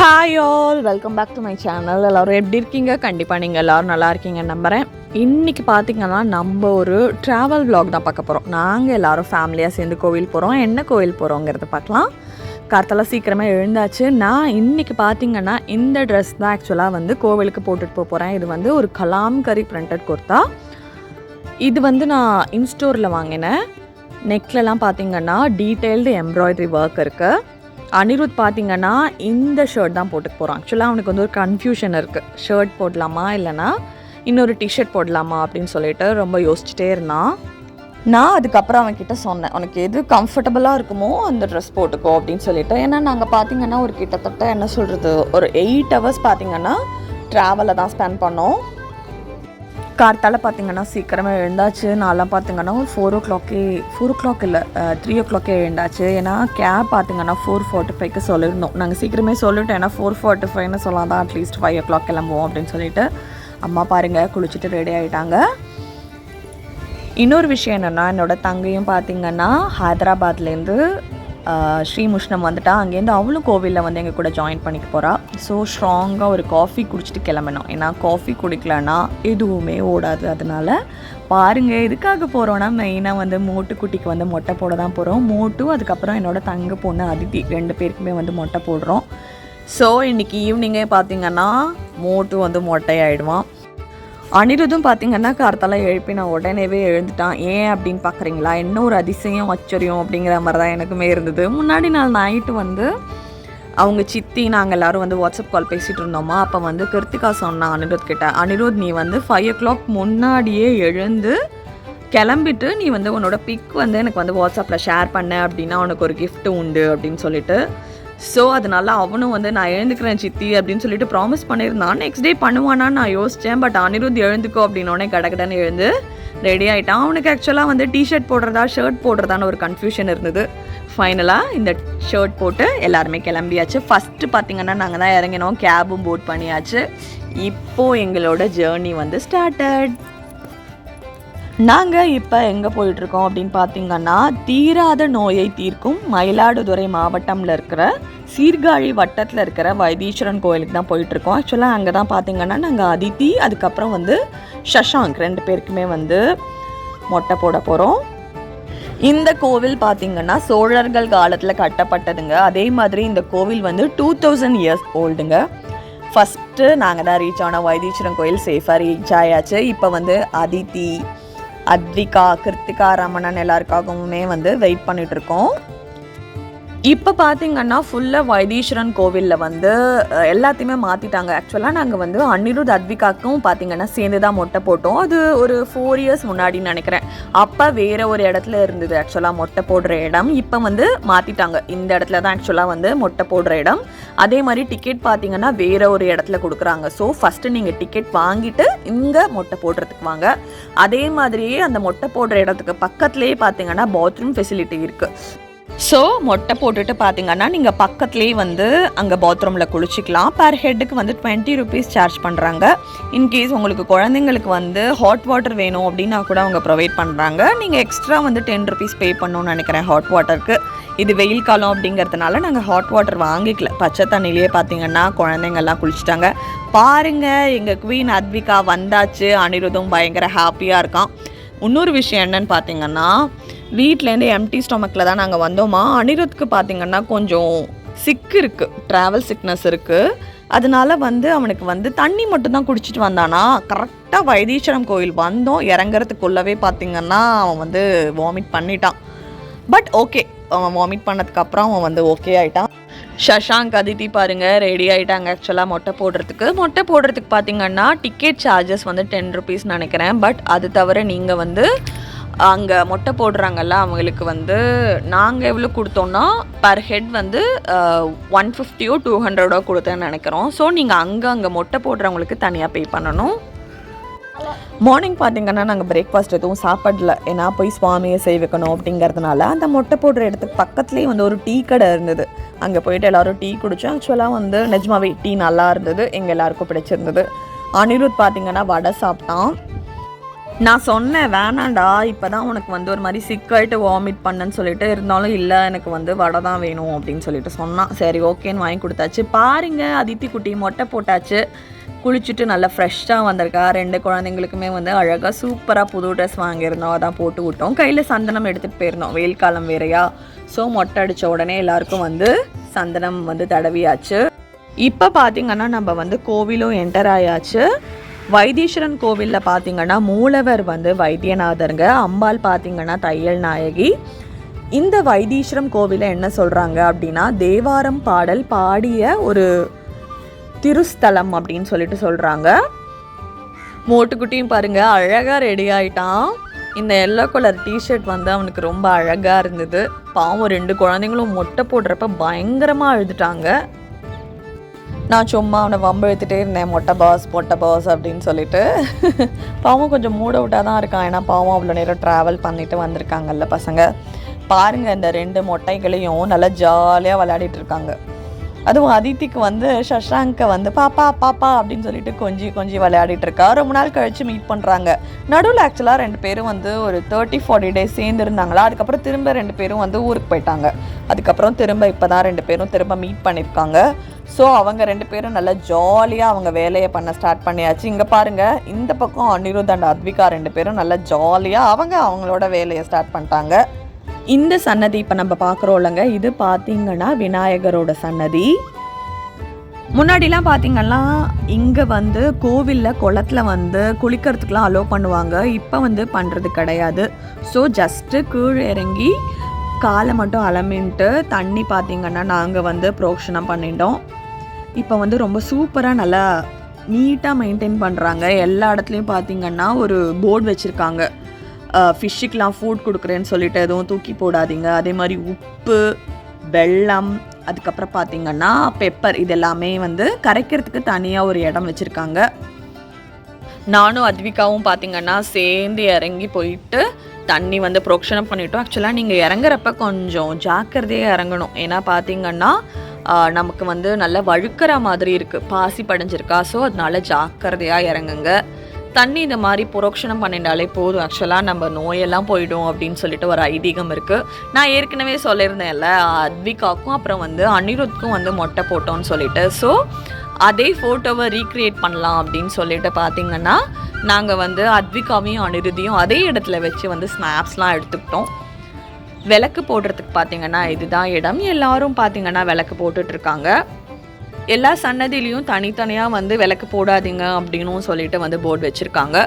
Hi all welcome back to my channel எல்லோரும் எப்படி இருக்கீங்க? கண்டிப்பாக நீங்கள் எல்லோரும் நல்லா இருக்கீங்கன்னு நம்புகிறேன் இன்றைக்கி பார்த்தீங்கன்னா நம்ம ஒரு ட்ராவல் vlog தான் பார்க்க போகிறோம் நாங்கள் எல்லோரும் ஃபேமிலியாக சேர்ந்து கோவில் போகிறோம் என்ன கோவில் போகிறோங்கிறத பார்க்கலாம். கார்த்தால சீக்கிரமாக எழுந்தாச்சு. நான் இன்றைக்கி பார்த்தீங்கன்னா இந்த ட்ரெஸ் தான் ஆக்சுவலாக வந்து கோவிலுக்கு போட்டுட்டு போக போகிறேன் இது வந்து ஒரு கலாம்கரி பிரிண்டட் குர்த்தா இது வந்து நான் இன்ஸ்டோரில் வாங்கினேன். நெக்லலாம் பார்த்தீங்கன்னா டீட்டெயில்டு எம்ப்ராய்டரி ஒர்க் இருக்குது அனிருத் பார்த்தீங்கன்னா இந்த ஷர்ட் தான் போட்டுக்க போகிறான் ஆக்சுவலாக அவனுக்கு வந்து ஒரு கன்ஃபியூஷன் இருக்குது ஷர்ட் போடலாமா இல்லைனா இன்னொரு டிஷர்ட் போடலாமா அப்படின்னு சொல்லிட்டு ரொம்ப யோசிச்சுட்டே இருந்தான். நான் அதுக்கப்புறம் அவன்கிட்ட சொன்னேன் உனக்கு எது கம்ஃபர்டபுளாக இருக்குமோ அந்த ட்ரெஸ் போட்டுக்கோ அப்படின்னு சொல்லிட்டு. ஏன்னா நாங்கள் பார்த்தீங்கன்னா ஒரு கிட்டத்தட்ட என்ன சொல்கிறது ஒரு எயிட் ஹவர்ஸ் பார்த்தீங்கன்னா ட்ராவலை தான் ஸ்பெண்ட் பண்ணோம். கார்த்தால பார்த்தீங்கன்னா சீக்கிரமாக எழுந்தாச்சு. நான்லாம் பார்த்தீங்கன்னா ஒரு ஃபோர் ஓ கிளாக்கே ஃபோர் ஓ கிளாக் இல்லை த்ரீ ஓ கிளாக்கே எழுந்தாச்சு. ஏன்னா கேப் பார்த்தீங்கன்னா ஃபோர் ஃபார்ட்டி ஃபைவ்க்கு சொல்லியிருந்தோம் நாங்கள் சீக்கிரமே சொல்லிட்டோம். ஏன்னா ஃபோர் ஃபார்ட்டி ஃபைவ்னு சொல்லலாம் தான் அட்லீஸ்ட் ஃபைவ் ஓ கிளாக் கிளம்புவோம் அப்படின்னு சொல்லிட்டு அம்மா பாருங்கள் குளிச்சுட்டு ரெடி ஆகிட்டாங்க இன்னொரு விஷயம் என்னென்னா என்னோட தங்கையும் பார்த்தீங்கன்னா ஹைதராபாத்லேருந்து ஸ்ரீமுஷ்ணம் வந்துட்டா. அங்கேருந்து அவளும் கோவிலில் வந்து எங்கள் கூட ஜாயின் பண்ணிக்க போகிறா ஸோ ஸ்ட்ராங்காக ஒரு காஃபி குடிச்சிட்டு கிளம்பணும். ஏன்னா காஃபி குடிக்கலன்னா எதுவுமே ஓடாது. அதனால பாருங்கள் எதுக்காக போகிறோன்னா மெயினாக வந்து மோட்டு குட்டிக்கு வந்து மொட்டை போட தான் போகிறோம் மோட்டு அதுக்கப்புறம் என்னோட தங்க பொண்ணு அதித்தி. ரெண்டு பேருக்குமே வந்து மொட்டை போடுறோம். ஸோ இன்றைக்கி ஈவினிங்கே பார்த்தீங்கன்னா மோட்டு வந்து மொட்டையாயிடுவான். அனிருதும் பார்த்தீங்கன்னா கார்த்தெல்லாம் எழுப்பி நான் உடனேவே எழுந்துட்டான். ஏன் அப்படின்னு பார்க்குறீங்களா என்ன ஒரு அதிசயம் ஆச்சரியம் அப்படிங்கிற மாதிரி தான் எனக்குமே இருந்தது. முன்னாடி நாள் நைட்டு வந்து அவங்க சித்தி நாங்கள் எல்லாரும் வந்து வாட்ஸ்அப் கால் பேசிகிட்டு இருந்தோமா? அப்போ வந்து கிருத்திகா சொன்னான் அனிருத் கிட்ட அனிருத் நீ வந்து ஃபைவ் ஓ கிளாக் முன்னாடியே எழுந்து கிளம்பிட்டு நீ வந்து உன்னோட பிக் வந்து எனக்கு வந்து வாட்ஸ்அப்பில் ஷேர் பண்ண அப்படின்னா உனக்கு ஒரு கிஃப்ட் உண்டு அப்படின்னு சொல்லிட்டு ஸோ அதனால அவனும் வந்து நான் எழுந்துக்கிறேன் சித்தி அப்படின்னு சொல்லிட்டு ப்ராமிஸ் பண்ணியிருந்தான் நெக்ஸ்ட் டே பண்ணுவானான்னு நான் யோசித்தேன் பட் அனிருத் எழுந்துக்கோ அப்படின்னோடனே கடகடன்னு எழுந்து ரெடி ஆகிட்டான் அவனுக்கு ஆக்சுவலாக வந்து டிஷர்ட் போடுறதா ஷர்ட் போடுறதான்னு ஒரு கன்ஃபியூஷன் இருந்தது. ஃபைனலாக இந்த ஷர்ட் போட்டு எல்லாருமே கிளம்பியாச்சு. ஃபஸ்ட்டு பார்த்திங்கன்னா நாங்கள் தான் இறங்கினோம். கேபும் போட் பண்ணியாச்சு. இப்போது எங்களோட ஜேர்னி வந்து ஸ்டார்டட் நாங்கள் இப்போ எங்கே போயிட்டுருக்கோம் அப்படின்னு பார்த்தீங்கன்னா தீராத நோயை தீர்க்கும் மயிலாடுதுறை மாவட்டமில் இருக்கிற சீர்காழி வட்டத்தில் இருக்கிற வைத்தீஸ்வரன் கோயிலுக்கு தான் போயிட்டுருக்கோம். ஆக்சுவலாக அங்கே தான் பார்த்தீங்கன்னா நாங்கள் அதித்தி அதுக்கப்புறம் வந்து சஷாங்க் ரெண்டு பேருக்குமே வந்து மொட்டை போட போகிறோம் இந்த கோவில் பார்த்தீங்கன்னா சோழர்கள் காலத்தில் கட்டப்பட்டதுங்க. அதே மாதிரி இந்த கோவில் வந்து டூ தௌசண்ட் இயர்ஸ் ஓல்டுங்க ஃபஸ்ட்டு நாங்கள் தான் ரீச் ஆன வைத்தீஸ்வரன் கோயில் சேஃபாக ரீச் ஆயாச்சு. இப்போ வந்து அதித்தி அத்விகா கிருத்திகா ரமணன் எல்லாருக்காகவுமே வந்து வெயிட் பண்ணிட்டு இருக்கோம். இப்போ பார்த்தீங்கன்னா ஃபுல்லாக வைத்தீஸ்வரன் கோவிலில் வந்து எல்லாத்தையுமே மாற்றிட்டாங்க ஆக்சுவலாக நாங்கள் வந்து அன்னிருத் அத்விகாக்கும் பார்த்தீங்கன்னா சேர்ந்து தான் மொட்டை போட்டோம். அது ஒரு ஃபோர் இயர்ஸ் முன்னாடின்னு நினைக்கிறேன். அப்போ வேறு ஒரு இடத்துல இருந்தது ஆக்சுவலாக மொட்டை போடுற இடம். இப்போ வந்து மாற்றிட்டாங்க இந்த இடத்துல தான் ஆக்சுவலாக வந்து மொட்டை போடுற இடம். அதே மாதிரி டிக்கெட் பார்த்தீங்கன்னா வேறு ஒரு இடத்துல கொடுக்குறாங்க. ஸோ ஃபஸ்ட்டு நீங்கள் டிக்கெட் வாங்கிட்டு இங்கே மொட்டை போடுறதுக்கு வாங்க. அதே மாதிரியே அந்த மொட்டை போடுற இடத்துக்கு பக்கத்துலேயே பார்த்தீங்கன்னா பாத்ரூம் ஃபெசிலிட்டி இருக்குது ஸோ மொட்டை போட்டுட்டு பார்த்தீங்கன்னா நீங்கள் பக்கத்துலேயே வந்து அங்கே பாத்ரூமில் குளிச்சிக்கலாம். பர் ஹெட்டுக்கு வந்து டுவெண்ட்டி ருபீஸ் சார்ஜ் பண்ணுறாங்க இன்கேஸ் உங்களுக்கு குழந்தைங்களுக்கு வந்து ஹாட் வாட்டர் வேணும் அப்படின்னா கூட அவங்க ப்ரொவைட் பண்ணுறாங்க நீங்கள் எக்ஸ்ட்ரா வந்து டென் ருபீஸ் பே பண்ணணும்னு நினைக்கிறேன் ஹாட் வாட்டருக்கு இது வெயில் காலம் அப்படிங்கிறதுனால நாங்கள் ஹாட் வாட்டர் வாங்கிக்கல. பச்சை தண்ணியிலேயே பார்த்தீங்கன்னா குழந்தைங்கள்லாம் குளிச்சிட்டாங்க. பாருங்க எங்கள் குவீன் அத்விகா வந்தாச்சு. அனிருதும் பயங்கர ஹாப்பியாக இருக்கான். இன்னொரு விஷயம் என்னன்னு பார்த்தீங்கன்னா வீட்டிலேருந்து எம்டி ஸ்டொமக்கில் தான் நாங்கள் வந்தோமா? அனிருத்துக்கு பார்த்திங்கன்னா கொஞ்சம் சிக்கு இருக்குது ட்ராவல் சிக்னஸ் இருக்குது அதனால வந்து அவனுக்கு வந்து தண்ணி மட்டும் தான் குடிச்சிட்டு வந்தானா? கரெக்டாக வைத்தீஸ்வரம் கோயில் வந்தோம். இறங்குறதுக்குள்ளவே பார்த்திங்கன்னா அவன் வந்து வாமிட் பண்ணிட்டான். பட் ஓகே அவன் வாமிட் பண்ணதுக்கப்புறம் அவன் வந்து ஓகே ஆயிட்டான். ஷஷாங்க் அதித்தி பாருங்கள் ரெடி ஆகிட்டாங்க ஆக்சுவலாக மொட்டை போடுறதுக்கு. மொட்டை போடுறதுக்கு பார்த்தீங்கன்னா டிக்கெட் சார்ஜஸ் வந்து டென் ருபீஸ் நினைக்கிறேன். பட் அது தவிர நீங்கள் வந்து அங்கே மொட்டை போடுறாங்கல்ல அவங்களுக்கு வந்து நாங்கள் எவ்வளோ கொடுத்தோம்னா பர் ஹெட் வந்து ஒன் ஃபிஃப்டியோ டூ ஹண்ட்ரடோ கொடுத்தேன்னு நினைக்கிறோம். ஸோ நீங்கள் அங்கே அங்கே மொட்டை போடுறவங்களுக்கு தனியாக பே பண்ணணும். மார்னிங் பார்த்தீங்கன்னா நாங்கள் பிரேக்ஃபாஸ்ட் எதுவும் சாப்பிடல. ஏன்னா போய் சுவாமியை செய்விக்கணும் அப்படிங்கிறதுனால அந்த மொட்டை போடுற இடத்துக்கு பக்கத்துலேயே வந்து ஒரு டீ கடை இருந்தது. அங்கே போயிட்டு எல்லாரும் டீ குடித்தோம் ஆக்சுவலாக வந்து நிஜமாவே டீ நல்லா இருந்தது. எங்கள் எல்லாருக்கும் பிடிச்சிருந்தது. அனிருத் பார்த்தீங்கன்னா வடை சாப்பிட்டான். நான் சொன்னேன் வேணாண்டா இப்போ தான் உனக்கு வந்து ஒரு மாதிரி சிக்காயிட்டு வாமிட் பண்ணேன்னு சொல்லிட்டு இருந்தாலும் இல்லை எனக்கு வந்து வடை தான் வேணும் அப்படின்னு சொல்லிட்டு சொன்னான். சரி ஓகேன்னு வாங்கி கொடுத்தாச்சு. பாருங்க அதித்தி குட்டி மொட்டை போட்டாச்சு. குளிச்சுட்டு நல்லா ஃப்ரெஷ்ஷாக வந்திருக்கா. ரெண்டு குழந்தைங்களுக்குமே வந்து அழகாக சூப்பராக புது ட்ரெஸ் வாங்கியிருந்தோம். அதான் போட்டு விட்டோம். கையில் சந்தனம் எடுத்துகிட்டு போயிருந்தோம். வெயில் காலம் வேறையா. ஸோ மொட்டை அடித்த உடனே எல்லாருக்கும் வந்து சந்தனம் வந்து தடவியாச்சு. இப்போ பார்த்தீங்கன்னா நம்ம வந்து கோவிலும் என்டர் ஆயாச்சு. வைத்தீஸ்வரன் கோவிலில் பார்த்தீங்கன்னா மூலவர் வந்து வைத்தியநாதருங்க. அம்பாள் பார்த்தீங்கன்னா தையல் நாயகி. இந்த வைத்தீஸ்வரம் கோவிலில் என்ன சொல்கிறாங்க அப்படின்னா தேவாரம் பாடல் பாடிய ஒரு திருஸ்தலம் அப்படின்னு சொல்லிட்டு சொல்கிறாங்க மோட்டுக்குட்டியும் பாருங்கள் அழகாக ரெடி ஆயிட்டான். இந்த எல்லோ கலர் டிஷர்ட் வந்து அவனுக்கு ரொம்ப அழகாக இருந்தது. பாவம் ரெண்டு குழந்தைங்களும் மொட்டை போடுறப்ப பயங்கரமாக அழுதுட்டாங்க. நான் சும்மா அவனை வம்பு இருந்தேன் மொட்டை பாஸ் மொட்டை பாஸ் அப்படின்னு சொல்லிட்டு. பாவம் கொஞ்சம் மூட விட்டால் தான் இருக்கான். ஏன்னா பாவம் அவ்வளோ நேரம் ட்ராவல் பண்ணிட்டு வந்திருக்காங்கல்ல பசங்க. பாருங்கள் இந்த ரெண்டு மொட்டைகளையும் நல்லா ஜாலியாக விளையாடிட்டு இருக்காங்க. அதுவும் அதித்திக்கு வந்து சஷாங்கை வந்து பாப்பா பாப்பா அப்படின்னு சொல்லிட்டு கொஞ்சி கொஞ்சி விளையாடிட்டு இருக்கா. ரொம்ப நாள் கழித்து மீட் பண்ணுறாங்க நடுவில் ஆக்சுவலாக ரெண்டு பேரும் வந்து ஒரு தேர்ட்டி ஃபார்ட்டி டேஸ் சேர்ந்து இருந்தாங்களா? அதுக்கப்புறம் திரும்ப ரெண்டு பேரும் வந்து ஊருக்கு போயிட்டாங்க. அதுக்கப்புறம் திரும்ப இப்போ தான் ரெண்டு பேரும் திரும்ப மீட் பண்ணியிருக்காங்க ஸோ அவங்க ரெண்டு பேரும் நல்லா ஜாலியாக அவங்க வேலையை பண்ண ஸ்டார்ட் பண்ணியாச்சு. இங்கே பாருங்கள் இந்த பக்கம் அனிருத் அண்ட் அத்விகா ரெண்டு பேரும் நல்லா ஜாலியாக அவங்க அவங்களோட வேலையை ஸ்டார்ட் பண்ணிட்டாங்க. இந்த சன்னதி இப்போ நம்ம பார்க்குறோம்லங்க இது பார்த்தீங்கன்னா விநாயகரோட சன்னதி. முன்னாடிலாம் பார்த்தீங்கன்னா இங்கே வந்து கோவிலில் குளத்துல வந்து குளிக்கிறதுக்குலாம் அலோவ் பண்ணுவாங்க. இப்போ வந்து பண்ணுறது கிடையாது. ஸோ ஜஸ்ட்டு கீழே இறங்கி காலை மட்டும் அலமின்ட்டு தண்ணி பார்த்திங்கன்னா நாங்கள் வந்து புரோக்ஷனம் பண்ணிட்டோம். இப்போ வந்து ரொம்ப சூப்பராக நல்லா நீட்டாக மெயின்டைன் பண்ணுறாங்க எல்லா இடத்துலையும் பார்த்தீங்கன்னா ஒரு போர்டு வச்சுருக்காங்க. ஃபிஷ்ஷுக்கெலாம் ஃபுட் கொடுக்குறேன்னு சொல்லிட்டு எதுவும் தூக்கி போடாதீங்க. அதே மாதிரி உப்பு வெல்லம் அதுக்கப்புறம் பார்த்தீங்கன்னா பெப்பர் இது எல்லாமே வந்து கரைக்கிறதுக்கு தனியாக ஒரு இடம் வச்சுருக்காங்க. நானும் அத்விகாவும் பார்த்தீங்கன்னா சேர்ந்து இறங்கி போயிட்டு தண்ணி வந்து புரோக்ஷனம் பண்ணிட்டோம். ஆக்சுவலாக நீங்கள் இறங்குறப்ப கொஞ்சம் ஜாக்கிரதையாக இறங்கணும். ஏன்னா பார்த்தீங்கன்னா நமக்கு வந்து நல்ல வழுக்கிற மாதிரி இருக்குது பாசி படைஞ்சிருக்கா? ஸோ அதனால ஜாக்கிரதையாக இறங்குங்க. தண்ணி இந்த மாதிரி புரோக்ஷனம் பண்ணிட்டாலே போதும். ஆக்சுவலாக நம்ம நோயெல்லாம் போயிடும் அப்படின்னு சொல்லிட்டு ஒரு ஐதீகம் இருக்குது நான் ஏற்கனவே சொல்லியிருந்தேன்ல அத்விகாக்கும் அப்புறம் வந்து அனிருத்துக்கும் வந்து மொட்டை போட்டோம்னு சொல்லிட்டு. ஸோ அதே ஃபோட்டோவை ரீக்ரியேட் பண்ணலாம் அப்படின்னு சொல்லிட்டு பார்த்தீங்கன்னா நாங்கள் வந்து அத்விகாவையும் அனிருதியும் அதே இடத்துல வச்சு வந்து ஸ்னாப்ஸ்லாம் எடுத்துக்கிட்டோம். விளக்கு போடுறதுக்கு பார்த்தீங்கன்னா இதுதான் இடம். எல்லாரும் பார்த்தீங்கன்னா விளக்கு போட்டுட்டு இருக்காங்க எல்லா சன்னதிலையும் தனித்தனியாக வந்து விளக்கு போடாதீங்க அப்படின்னும் சொல்லிட்டு வந்து போர்டு வச்சுருக்காங்க.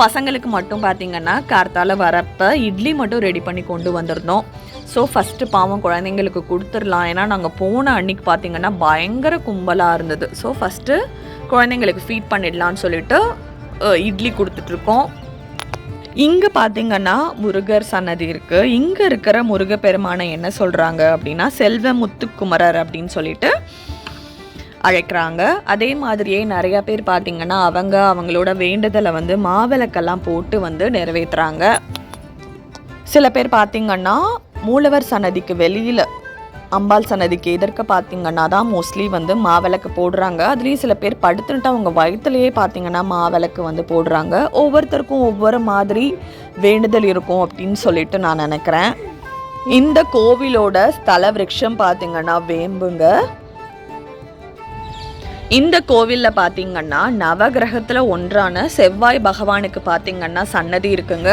பசங்களுக்கு மட்டும் பார்த்தீங்கன்னா கார்த்தால வரப்போ இட்லி மட்டும் ரெடி பண்ணி கொண்டு வந்திருந்தோம். ஸோ ஃபஸ்ட்டு பாவம் குழந்தைங்களுக்கு கொடுத்துடலாம். ஏன்னா நாங்கள் போன அன்னைக்கு பார்த்தீங்கன்னா பயங்கர கும்பலாக இருந்தது. ஸோ ஃபஸ்ட்டு குழந்தைங்களுக்கு ஃபீட் பண்ணிடலான்னு சொல்லிட்டு இட்லி கொடுத்துட்ருக்கோம். இங்கே பார்த்தீங்கன்னா முருகர் சன்னதி இருக்குது இங்கே இருக்கிற முருகப்பெருமானை என்ன சொல்கிறாங்க அப்படின்னா செல்வ முத்துக்குமரர் அப்படின்னு சொல்லிட்டு அழைக்கிறாங்க. அதே மாதிரியே நிறைய பேர் பார்த்தீங்கன்னா அவங்க அவங்களோட வேண்டுதலை வந்து மாவிளக்கெல்லாம் போட்டு வந்து நிறைவேற்றுறாங்க சில பேர் பார்த்தீங்கன்னா மூலவர் சன்னதிக்கு வெளியில் அம்பாள் சன்னதிக்கு எதிர்க்க பார்த்தீங்கன்னா தான் மோஸ்ட்லி வந்து மாவிளக்கு போடுறாங்க. அதுலேயும் சில பேர் படுத்துட்டு அவங்க வயிற்றுலேயே பார்த்தீங்கன்னா மாவிளக்கு வந்து போடுறாங்க. ஒவ்வொருத்தருக்கும் ஒவ்வொரு மாதிரி வேண்டுதல் இருக்கும் அப்படின்னு சொல்லிட்டு நான் நினைக்கிறேன். இந்த கோவிலோட ஸ்தல விரக்ஷம் பார்த்தீங்கன்னா வேம்புங்க. இந்த கோவிலில் பார்த்தீங்கன்னா நவகிரகத்தில் ஒன்றான செவ்வாய் பகவானுக்கு பார்த்தீங்கன்னா சன்னதி இருக்குங்க.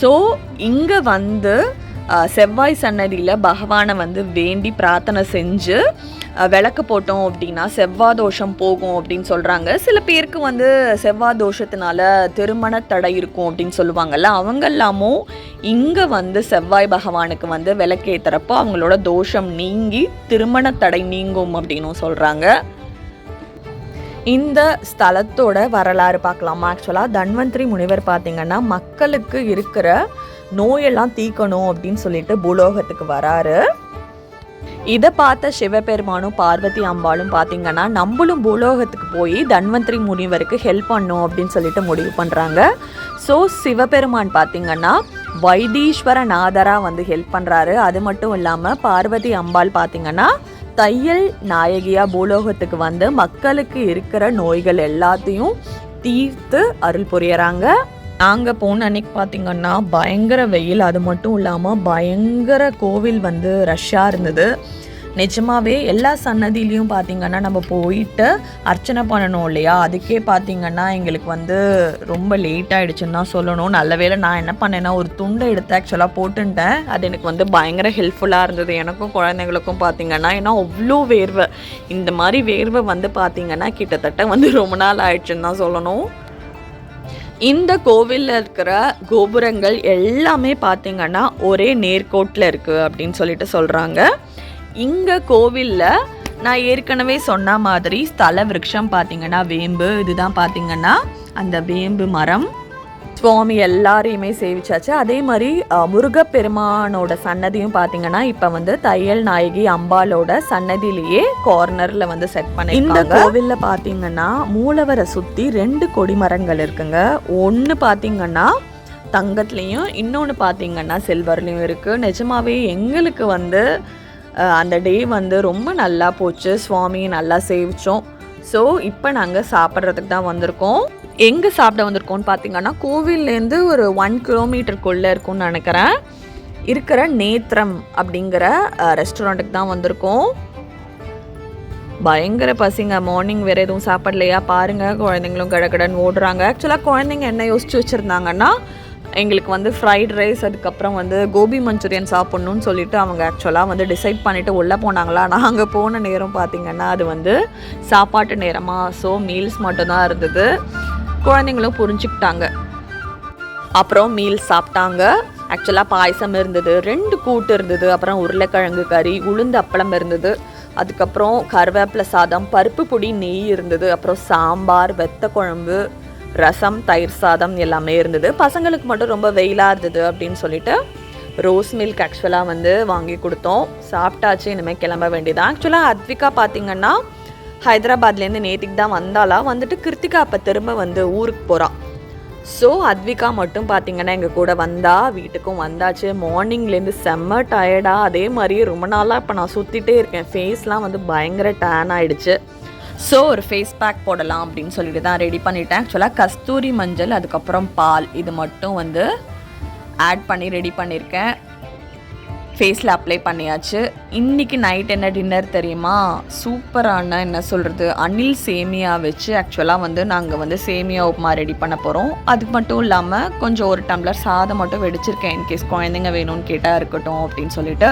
ஸோ இங்கே வந்து செவ்வாய் சன்னதியில் பகவானை வந்து வேண்டி பிரார்த்தனை செஞ்சு விளக்கு போட்டோம் அப்படின்னா செவ்வாய் தோஷம் போகும் அப்படின்னு சொல்கிறாங்க சில பேருக்கு வந்து செவ்வாய் தோஷத்தினால திருமண தடை இருக்கும் அப்படின்னு சொல்லுவாங்கல்ல அவங்க எல்லாமும் இங்கே வந்து செவ்வாய் பகவானுக்கு வந்து விளக்கேற்றுறப்போ அவங்களோட தோஷம் நீங்கி திருமண தடை நீங்கும் அப்படின்னும் சொல்கிறாங்க இந்த ஸ்தலத்தோட வரலாறு பார்க்கலாமா? ஆக்சுவலாக தன்வந்திரி முனிவர் பார்த்திங்கன்னா மக்களுக்கு இருக்கிற நோயெல்லாம் தீக்கணும் அப்படின்னு சொல்லிட்டு பூலோகத்துக்கு வராரு. இதை பார்த்த சிவபெருமானும் பார்வதி அம்பாளும் பார்த்தீங்கன்னா நம்மளும் பூலோகத்துக்கு போய் தன்வந்திரி முனிவருக்கு ஹெல்ப் பண்ணும் அப்படின்னு சொல்லிட்டு முடிவு பண்ணுறாங்க ஸோ சிவபெருமான் பார்த்தீங்கன்னா வைத்தீஸ்வர நாதராக வந்து ஹெல்ப் பண்ணுறாரு அது மட்டும் இல்லாமல் பார்வதி அம்பாள் பார்த்தீங்கன்னா தையல் நாயகியாக பூலோகத்துக்கு வந்து மக்களுக்கு இருக்கிற நோய்கள் எல்லாத்தையும் தீர்த்து அருள் புரியறாங்க. நாங்கள் போன அன்னைக்கு பார்த்தீங்கன்னா பயங்கர வெயில். அது மட்டும் இல்லாமல் பயங்கர கோவில் வந்து ரஷ்ஷாக இருந்தது. நிஜமாவே எல்லா சன்னதியிலையும் பார்த்தீங்கன்னா நம்ம போயிட்டு அர்ச்சனை பண்ணணும் இல்லையா? அதுக்கே பார்த்தீங்கன்னா எங்களுக்கு வந்து ரொம்ப லேட் ஆகிடுச்சுன்னு தான் சொல்லணும். நல்ல வேளை நான் என்ன பண்ணேன்னா ஒரு துண்டை எடுத்து ஆக்சுவலாக போட்டுட்டேன். அது எனக்கு வந்து பயங்கர ஹெல்ப்ஃபுல்லாக இருந்தது. எனக்கும் குழந்தைங்களுக்கும் பார்த்தீங்கன்னா ஏன்னா அவ்வளோ வேர்வை. இந்த மாதிரி வேர்வை வந்து பார்த்தீங்கன்னா கிட்டத்தட்ட வந்து ரொம்ப நாள் ஆயிடுச்சுன்னு தான் சொல்லணும். இந்த கோவிலில் இருக்கிற கோபுரங்கள் எல்லாமே பார்த்திங்கன்னா ஒரே நேர்கோட்டில் இருக்குது அப்படின்னு சொல்லிட்டு சொல்கிறாங்க இங்கே கோவிலில் நான் ஏற்கனவே சொன்ன மாதிரி ஸ்தல விருட்சம் பார்த்திங்கன்னா வேம்பு இதுதான் பார்த்திங்கன்னா அந்த வேம்பு மரம் சுவாமி எல்லாரையுமே சேவிச்சாச்சு. அதே மாதிரி முருகப்பெருமானோட சன்னதியும் பார்த்தீங்கன்னா இப்போ வந்து தையல் நாயகி அம்பாலோட சன்னதியிலேயே கார்னரில் வந்து செட் பண்ணி இந்த கோவிலில் பார்த்தீங்கன்னா மூலவரை சுற்றி ரெண்டு கொடிமரங்கள் இருக்குங்க. ஒன்று பார்த்தீங்கன்னா தங்கத்துலேயும் இன்னொன்று பார்த்தீங்கன்னா சில்வர்லேயும் இருக்குது நிஜமாவே எங்களுக்கு வந்து அந்த டே வந்து ரொம்ப நல்லா போச்சு. சுவாமியை நல்லா சேவித்தோம் ஸோ இப்போ நாங்கள் சாப்பிட்றதுக்கு தான் வந்திருக்கோம். எங்கே சாப்பிட வந்திருக்கோம்னு பார்த்தீங்கன்னா கோவில்லேருந்து ஒரு ஒன் கிலோமீட்டருக்குள்ளே இருக்கும்னு நினைக்கிறேன். இருக்கிற நேத்ரம் அப்படிங்கிற ரெஸ்டாரண்ட்டுக்கு தான் வந்திருக்கோம். பயங்கர பசிங்க. மார்னிங் வேறு எதுவும் சாப்பிடலையா? பாருங்கள் குழந்தைங்களும் கடகடன் ஓடுறாங்க. ஆக்சுவலாக குழந்தைங்க என்ன யோசிச்சு வச்சுருந்தாங்கன்னா எங்களுக்கு வந்து ஃப்ரைட் ரைஸ் அதுக்கப்புறம் வந்து கோபி மஞ்சூரியன் சாப்பிட்ணுன்னு சொல்லிட்டு அவங்க ஆக்சுவலாக வந்து டிசைட் பண்ணிவிட்டு உள்ளே போனாங்களா? நாங்கள் போன நேரம் பார்த்திங்கன்னா அது வந்து சாப்பாட்டு நேரமாக ஸோ மீல்ஸ் மட்டும்தான் இருந்தது. குழந்தைங்களும் புரிஞ்சுக்கிட்டாங்க. அப்புறம் மீல் சாப்பிட்டாங்க. ஆக்சுவலாக பாயசம் இருந்தது. ரெண்டு கூட்டு இருந்தது. அப்புறம் உருளைக்கிழங்கு கறி உளுந்து அப்பளம் இருந்தது. அதுக்கப்புறம் கருவேப்பிலை சாதம் பருப்பு பொடி நெய் இருந்தது. அப்புறம் சாம்பார் வெத்த குழம்பு ரசம் தயிர் சாதம் எல்லாமே இருந்தது. பசங்களுக்கு மட்டும் ரொம்ப வெயிலாக இருந்தது அப்படின்னு சொல்லிட்டு ரோஸ் மில்க் ஆக்சுவலாக வந்து வாங்கி கொடுத்தோம். சாப்பிட்டாச்சு. இனிமேல் கிளம்ப வேண்டியதான் ஆக்சுவலாக அத்விகா பார்த்திங்கன்னா ஹைதராபாத்லேருந்து நேற்றுக்கு தான் வந்தாலா வந்துட்டு கிருத்திகா அப்போ திரும்ப வந்து ஊருக்கு போகிறான் ஸோ அத்விகா மட்டும் பார்த்தீங்கன்னா எங்கள் கூட வந்தா வீட்டுக்கும் வந்தாச்சு. மார்னிங்லேருந்து செம்ம டயர்டாக அதே மாதிரி ரொம்ப நாளாக இப்போ நான் சுற்றிட்டே இருக்கேன். ஃபேஸ்லாம் வந்து பயங்கர டேன் ஆகிடுச்சு ஸோ ஒரு ஃபேஸ் பேக் போடலாம் அப்படின்னு சொல்லிட்டு தான் ரெடி பண்ணிட்டேன். ஆக்சுவலாக கஸ்தூரி மஞ்சள் அதுக்கப்புறம் பால். இது மட்டும் வந்து ஆட் பண்ணி ரெடி பண்ணியிருக்கேன் ஃபேஸில் அப்ளை பண்ணியாச்சு. இன்றைக்கி நைட் என்ன டின்னர் தெரியுமா? சூப்பரான என்ன சொல்கிறது அனில் சேமியா வச்சு ஆக்சுவலாக வந்து நாங்கள் வந்து சேமியா உப்புமா ரெடி பண்ண போகிறோம் அது மட்டும் இல்லாமல் கொஞ்சம் ஒரு டம்ளர் சாதம் மட்டும் வெடிச்சிருக்கேன் இன்கேஸ் குழந்தைங்க வேணும்னு கேட்டால் இருக்கட்டும் அப்படின்னு சொல்லிட்டு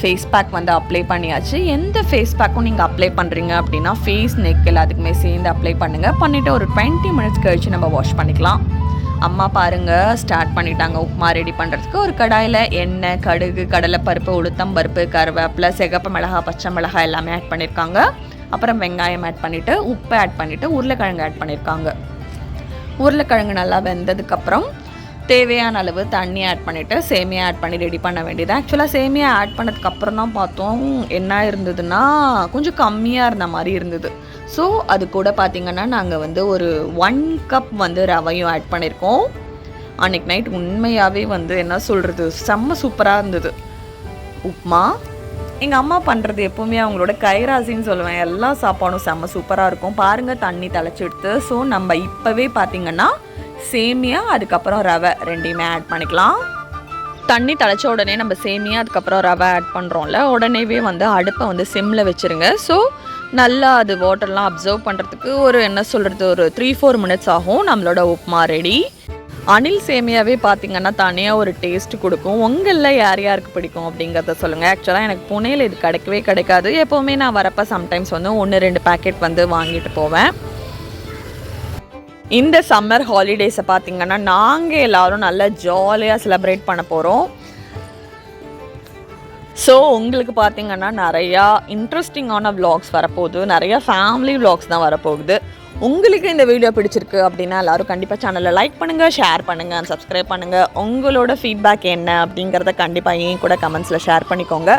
ஃபேஸ் பேக் வந்து அப்ளை பண்ணியாச்சு. எந்த ஃபேஸ் பேக்கும் நீங்கள் அப்ளை பண்ணுறீங்க அப்படின்னா ஃபேஸ் நெக் எல்லாத்துக்குமே சேர்ந்து அப்ளை பண்ணுங்கள் பண்ணிவிட்டு ஒரு டுவெண்ட்டி மினிட்ஸ் கழிச்சு நம்ம வாஷ் பண்ணிக்கலாம். அம்மா பாருங்க ஸ்டார்ட் பண்ணிட்டாங்க. உப்புமா ரெடி பண்ணுறதுக்கு ஒரு கடாயில் எண்ணெய் கடுகு கடலைப்பருப்பு உளுத்தம் பருப்பு கருவேப்பிலை சிகப்பு மிளகா பச்சை மிளகா எல்லாமே ஆட் பண்ணியிருக்காங்க அப்புறம் வெங்காயம் ஆட் பண்ணிவிட்டு உப்பு ஆட் பண்ணிவிட்டு உருளைக்கிழங்கு ஆட் பண்ணியிருக்காங்க உருளைக்கிழங்கு நல்லா வெந்ததுக்கப்புறம் தேவையான அளவு தண்ணி ஆட் பண்ணிவிட்டு சேமியா ஆட் பண்ணி ரெடி பண்ண வேண்டியது. ஆக்சுவலாக சேமியா ஆட் பண்ணதுக்கு அப்புறம் தான் பார்த்தோம் என்ன இருந்ததுன்னா கொஞ்சம் கம்மியாக இருந்த மாதிரி இருந்தது. ஸோ அது கூட பார்த்திங்கன்னா நாங்கள் வந்து ஒரு ஒன் கப் வந்து ரவையும் ஆட் பண்ணியிருக்கோம் அன்றைக்கி நைட் உண்மையாகவே வந்து என்ன சொல்கிறது செம்ம சூப்பராக இருந்தது. உப்மா. எங்கள் அம்மா பண்ணுறது எப்போவுமே அவங்களோட கைராசின்னு சொல்லுவேன். எல்லா சாப்பாடும் செம்ம சூப்பராக இருக்கும். பாருங்கள் தண்ணி தலைச்சி எடுத்து. ஸோ நம்ம இப்போவே பார்த்திங்கன்னா சேமியா அதுக்கப்புறம் ரவை. ரெண்டையுமே ஆட் பண்ணிக்கலாம். தண்ணி தழைச்ச உடனே நம்ம சேமியா அதுக்கப்புறம் ரவை ஆட் பண்ணுறோம்ல உடனேவே வந்து அடுப்பை வந்து சிம்மில் வச்சுருங்க. ஸோ நல்லா அது வாட்டர்லாம் அப்சர்வ் பண்ணுறதுக்கு ஒரு என்ன சொல்கிறது ஒரு த்ரீ ஃபோர் மினிட்ஸ் ஆகும் நம்மளோட உப்புமா ரெடி அணில் சேமியாவே பார்த்தீங்கன்னா தனியாக ஒரு டேஸ்ட் கொடுக்கும். உங்களில் யார் யாருக்கு பிடிக்கும் அப்படிங்கிறத சொல்லுங்கள் ஆக்சுவலாக எனக்கு புனேல இது கிடைக்கவே கிடைக்காது. எப்போவுமே நான் வரப்போ சம்டைம்ஸ் வந்து ஒன்று ரெண்டு பேக்கெட் வந்து வாங்கிட்டு போவேன். இந்த சம்மர் ஹாலிடேஸை பார்த்தீங்கன்னா நாங்கள் எல்லோரும் நல்லா ஜாலியாக செலப்ரேட் பண்ண போகிறோம் ஸோ உங்களுக்கு பார்த்தீங்கன்னா நிறையா இன்ட்ரெஸ்டிங்கான வ்ளாக்ஸ் வரப்போகுது. நிறையா ஃபேமிலி வ்ளாக்ஸ் தான் வரப்போகுது. உங்களுக்கு இந்த வீடியோ பிடிச்சிருக்கு அப்படின்னா எல்லாரும் கண்டிப்பாக சேனலை லைக் பண்ணுங்கள் ஷேர் பண்ணுங்கள் சப்ஸ்கிரைப் பண்ணுங்கள் உங்களோட ஃபீட்பேக் என்ன அப்படிங்கிறத கண்டிப்பாக ஏன் கூட கமெண்ட்ஸில் ஷேர் பண்ணிக்கோங்க.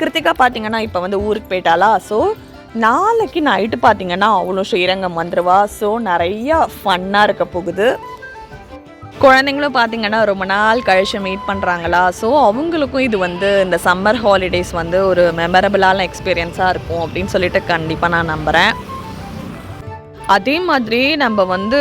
கிருத்திகா பார்த்தீங்கன்னா இப்போ வந்து ஊருக்கு போயிட்டாலா ஸோ நாளைக்கு நைட்டு பார்த்தீங்கன்னா அவ்வளோ ஸ்ரீரங்கம் வந்துடுவா ஸோ நிறையா ஃபன்னாக இருக்க போகுது. குழந்தைங்களும் பார்த்தீங்கன்னா ரொம்ப நாள் கழிச்சு மீட் பண்ணுறாங்களா ஸோ அவங்களுக்கும் இது வந்து இந்த சம்மர் ஹாலிடேஸ் வந்து ஒரு மெமரபிளான எக்ஸ்பீரியன்ஸாக இருக்கும் அப்படின்னு சொல்லிட்டு கண்டிப்பாக நான் நம்புகிறேன் அதே மாதிரி நம்ம வந்து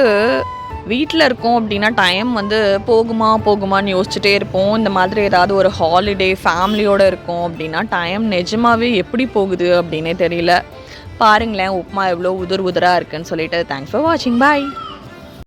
வீட்டில் இருக்கோம் அப்படின்னா டைம் வந்து போகுமா போகுமான்னு யோசிச்சுட்டே இருப்போம். இந்த மாதிரி ஏதாவது ஒரு ஹாலிடே ஃபேமிலியோடு இருக்கோம் அப்படின்னா டைம் நிஜமாகவே எப்படி போகுது அப்படின்னே தெரியல. பாருங்களேன் உப்புமா எவ்வளோ உதிர் உதிராக இருக்குன்னு சொல்லிட்டு. தேங்க்ஸ் ஃபார் வாட்சிங் பாய்